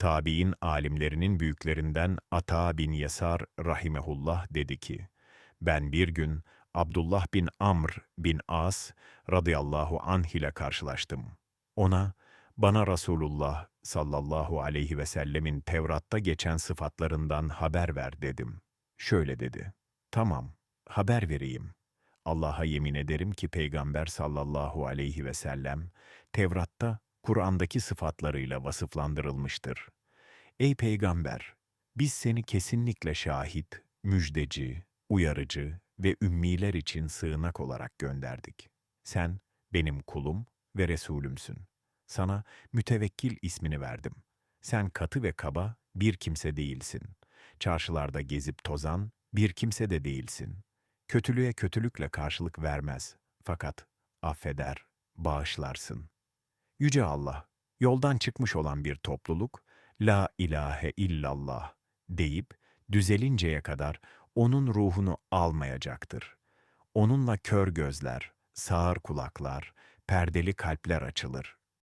Tabi'in alimlerinin büyüklerinden Ata bin Yasar rahimehullah dedi ki, ben bir gün Abdullah bin Amr bin As radıyallahu anh ile karşılaştım. Ona, bana Resulullah sallallahu aleyhi ve sellemin Tevrat'ta geçen sıfatlarından haber ver dedim. Şöyle dedi, tamam, haber vereyim. Allah'a yemin ederim ki Peygamber sallallahu aleyhi ve sellem, Tevrat'ta Kur'an'daki sıfatlarıyla vasıflandırılmıştır. Ey Peygamber! Biz seni kesinlikle şahit, müjdeci, uyarıcı ve ümmiler için sığınak olarak gönderdik. Sen benim kulum ve Resulümsün. Sana mütevekkil ismini verdim. Sen katı ve kaba bir kimse değilsin. Çarşılarda gezip tozan bir kimse de değilsin. Kötülüğe kötülükle karşılık vermez. Fakat affeder, bağışlarsın. Yüce Allah, yoldan çıkmış olan bir topluluk, La ilahe illallah deyip düzelinceye kadar onun ruhunu almayacaktır. Onunla kör gözler, sağır kulaklar, perdeli kalpler açılır.